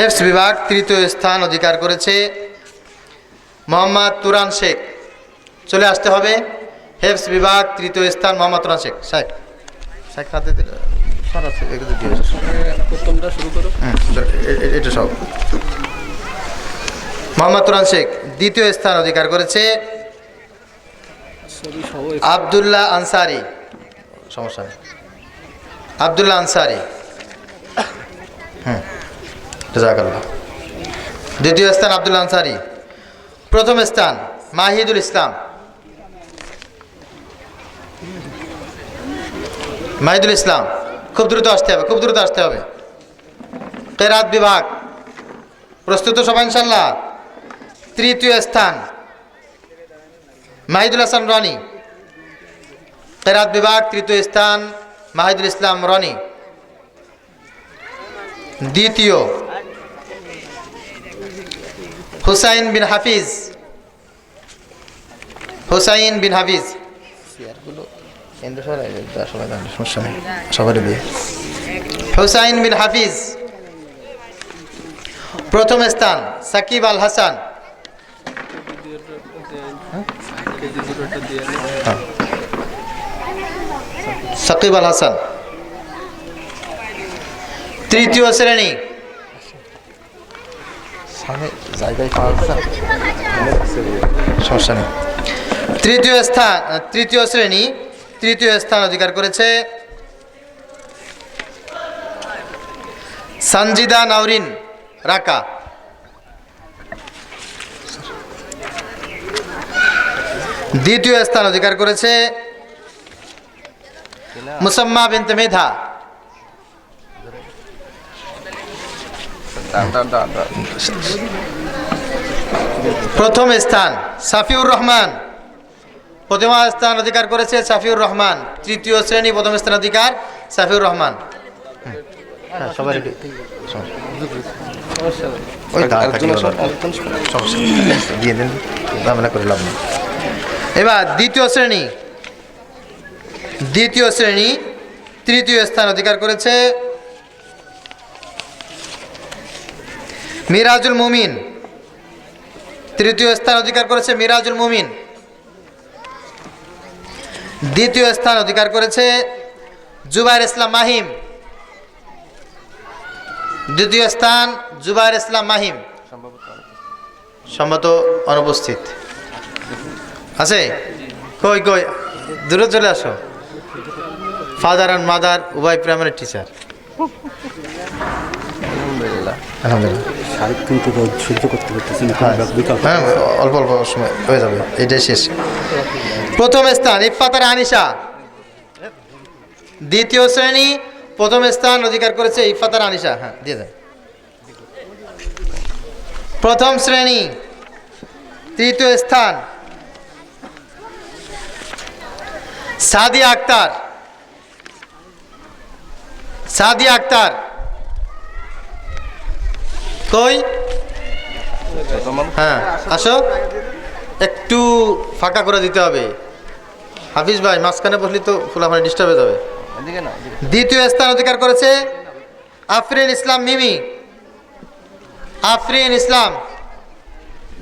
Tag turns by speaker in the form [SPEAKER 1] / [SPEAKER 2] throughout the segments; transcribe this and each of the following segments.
[SPEAKER 1] হেফস বিভাগ তৃতীয় স্থান অধিকার করেছে। মোহাম্মদ তুরান শেখ। চলে আসতে হবে। হেফস বিভাগ তৃতীয় স্থান মোহাম্মদ তুরান শেখ। শেখ শেখ হাতে এটা সব। মোহাম্মদ তুরান শেখ দ্বিতীয় স্থান অধিকার করেছে। আবদুল্লাহ আনসারি। সমস্যা নেই। আবদুল্লাহ আনসারি। হুম জাজাকাল্লাহ। দ্বিতীয় স্থান আবদুল্লাহ আনসারি। প্রথম স্থান মাহিদুল ইসলাম। মাহিদুল ইসলাম, খুব দ্রুত আসতে হবে, খুব দ্রুত আসতে হবে। কেরাত বিভাগ, প্রস্তুত সবাই ইনশাল্লাহ তৃতীয় স্থান মাহিদুল হাসান রনি। কেরাত বিভাগ, তৃতীয় স্থান মাহিদুল ইসলাম রনি। দ্বিতীয় হুসাইন বিন হাফিজ। হুসাইন বিন হাফিজ। হুসাইন বিন হাফিজ। প্রথম স্থান সাকিব আল হাসান। সাকিব আল হাসান। তৃতীয় শ্রেণি তৃতীয় স্থান, তৃতীয় শ্রেণি, তৃতীয় স্থান অধিকার করেছে সঞ্জিদা নাউরিন রাকা। দ্বিতীয় স্থান অধিকার করেছে মুসাম্মা বিনতে মেধা। প্রথম স্থান সাফিউর রহমান। প্রথম স্থান অধিকার করেছে সাফিউর রহমান। তৃতীয় শ্রেণি প্রথম স্থান অধিকার সাফিউর রহমান। হুম। হ্যাঁ। এবার দ্বিতীয় শ্রেণি। দ্বিতীয় শ্রেণি তৃতীয় স্থান অধিকার করেছে মিরাজুল মুমিন। তৃতীয় স্থান অধিকার করেছে মিরাজুল মুমিন। দ্বিতীয় স্থান অধিকার করেছে জুবাইর ইসলাম মাহিম। দ্বিতীয় স্থান জুবাইর ইসলাম মাহিম। সম্ভবত অনুপস্থিত। আছে? কই কই? দূরে চলে আসো। ফাদার অ্যান্ড মাদার উভয় প্রাইমারি টিচার আলহামদুলিল্লাহ।
[SPEAKER 2] শারীরিক কিন্তু রোদ সহ্য করতে পারতেছি না
[SPEAKER 1] হ্যাঁ। হ্যাঁ, অল্প অল্প সময় হয়ে যাবে এটাই শেষ। প্রথম স্থান ইফাতার আনিশা দ্বিতীয় শ্রেণি প্রথম স্থান অধিকার করেছে ইফাতার আনিশা হ্যাঁ দিয়ে দেন। প্রথম শ্রেণি তৃতীয় স্থান সাদিয়া আক্তার। সাদিয়া আক্তার। কই? হ্যাঁ আসো। একটু ফাঁকা করে দিতে হবে। হাফিজ ভাই মাঝখানে বসলি তো ফুলাফানি ডিস্টার্ব হয়ে যাবে। দ্বিতীয় স্থান অধিকার করেছে আফরিন ইসলাম মিমি। আফরিন ইসলাম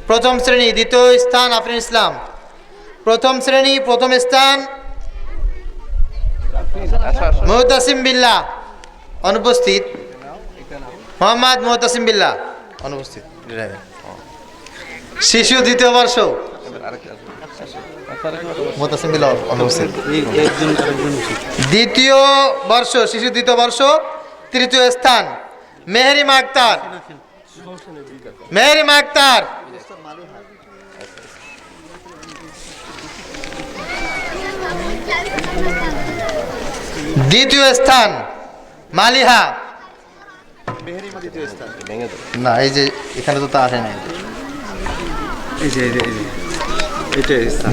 [SPEAKER 1] প্রথম শ্রেণি দ্বিতীয় স্থান আফরিন ইসলাম। প্রথম শ্রেণি প্রথম স্থান মোহতাসিম বিল্লা অনুপস্থিত। মোহাম্মদ মোহতাসিম বিল্লাহ। অনুপস্থিত শিশু দ্বিতীয় বর্ষ। মোহতাসিম বিল্লাহ অনুপস্থিত। দ্বিতীয় বর্ষ, শিশু দ্বিতীয় বর্ষ, তৃতীয় স্থান, মেহরিমা আক্তার। মেহরিমা আক্তার। দ্বিতীয় স্থান, মালিহা। না এই যে এখানে তো তা আসে না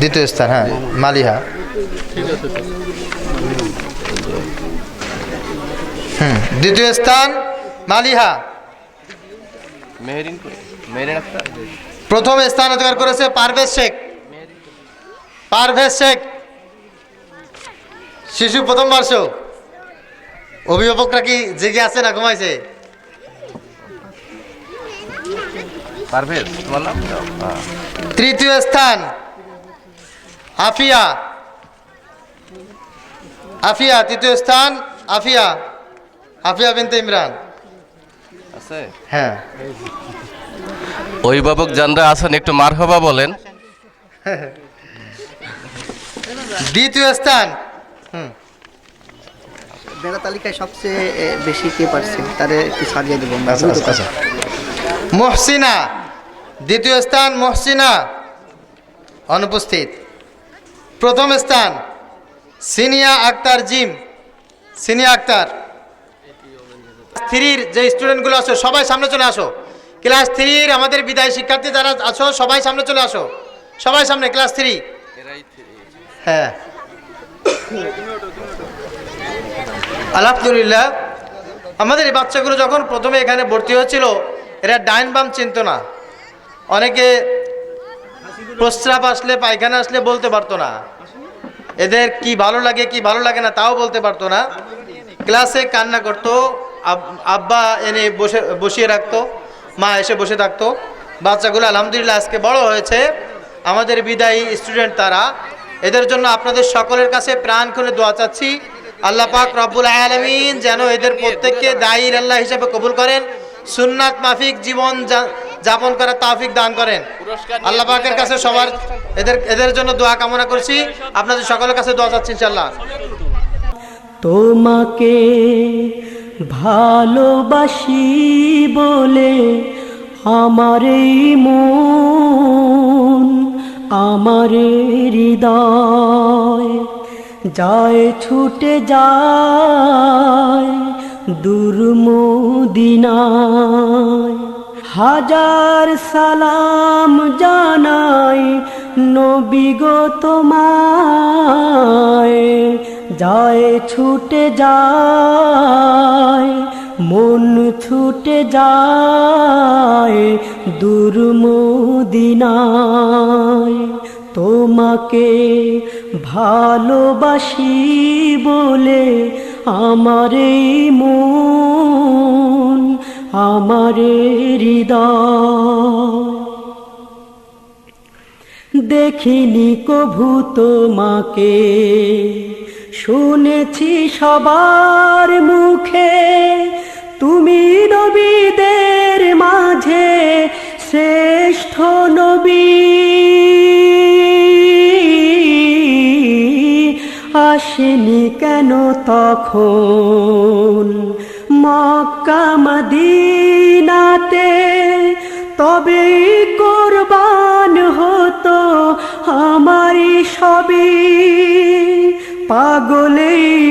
[SPEAKER 1] দ্বিতীয় স্থান হ্যাঁ মালিহা। হুম দ্বিতীয় স্থান মালিহা। প্রথম স্থান অধিকার করেছে পারভেজ শেখ। পারভেজ শেখ। শিশু প্রথম বর্ষ। অভিভাবকরা কি জেগে আছে না ঘুমাইছে?
[SPEAKER 3] পারভেজ তোমার নাম? হ্যাঁ।
[SPEAKER 1] তৃতীয় স্থান আফিয়া। আফিয়া তৃতীয় স্থান আফিয়া। আফিয়া বিনতে ইমরান।
[SPEAKER 3] আছে?
[SPEAKER 1] হ্যাঁ।
[SPEAKER 3] অভিভাবক যানরা আছেন একটু মার হবা বলেন।
[SPEAKER 1] দ্বিতীয় স্থান। হুম।
[SPEAKER 4] মেধা তালিকায় সবচেয়ে বেশি কে পারছে? তাদের একটু ছাড়িয়ে দেবো।
[SPEAKER 1] আচ্ছা, আচ্ছা, আচ্ছা। মহসিনা, দ্বিতীয় স্থান মহসিনা, অনুপস্থিত। প্রথম স্থান সিনিয়া আক্তার জিম, সিনিয়া আক্তার। থ্রির যে স্টুডেন্টগুলো আছো, সবাই সামনে চলে আসো। ক্লাস থ্রির আমাদের বিদায় শিক্ষার্থী যারা আছো, সবাই সামনে চলে আসো। সবাই সামনে, ক্লাস থ্রি। হ্যাঁ। আলহামদুলিল্লাহ। আমাদের এই বাচ্চাগুলো যখন প্রথমে এখানে ভর্তি হয়েছিল এরা ডাইন বাম চিনত না। অনেকে প্রস্রাব আসলে, পায়খানা আসলে বলতে পারতো না। এদের কি ভালো লাগে, কি ভালো লাগে না তাও বলতে পারতো না। ক্লাসে কান্না করতো, আব- আব্বা এনে বসে, বসিয়ে রাখতো, মা এসে বসে থাকতো। বাচ্চাগুলো আলহামদুলিল্লাহ আজকে বড় হয়েছে। আমাদের বিদায়ী স্টুডেন্ট তারা। এদের জন্য আপনাদের সকলের কাছে প্রাণ খুলে দোয়া চাচ্ছি। আল্লাহ পাক রব্বুল আলমিন যেন এদের প্রত্যেককে দায়ীর আল্লাহ হিসেবে কবুল করেন। সুন্নাত মাফিক জীবন যা- যাপন করার তাফিক দান করেন। আল্লাহ পাকের কাছে সবার এদের এদের জন্য দোয়া কামনা করছি। আপনাদের সকলের কাছে দোয়া চাচ্ছি ইনশাল্লাহ
[SPEAKER 5] তোমাকে ভালোবাসি বলে আমার এই মন আমার হৃদয় যায় ছুটে যায়। দুর্মদিনায় হাজার সালাম জানাই নবী গো তোমায়। যায় ছুটে যায়, মন ছুটে যায় দুর্মদিনায় তোমাকে ভালোবাসি বলে আমার মন আমার দেখিনি কভু তোমাকে শুনেছি সবার মুখে। তুমি নবীদের মাঝে শ্রেষ্ঠ নবী। আসেনি কেন তখন? মক্কা মদিনাতে তবে কোরবান হতো আমারই সবই। পাগলেই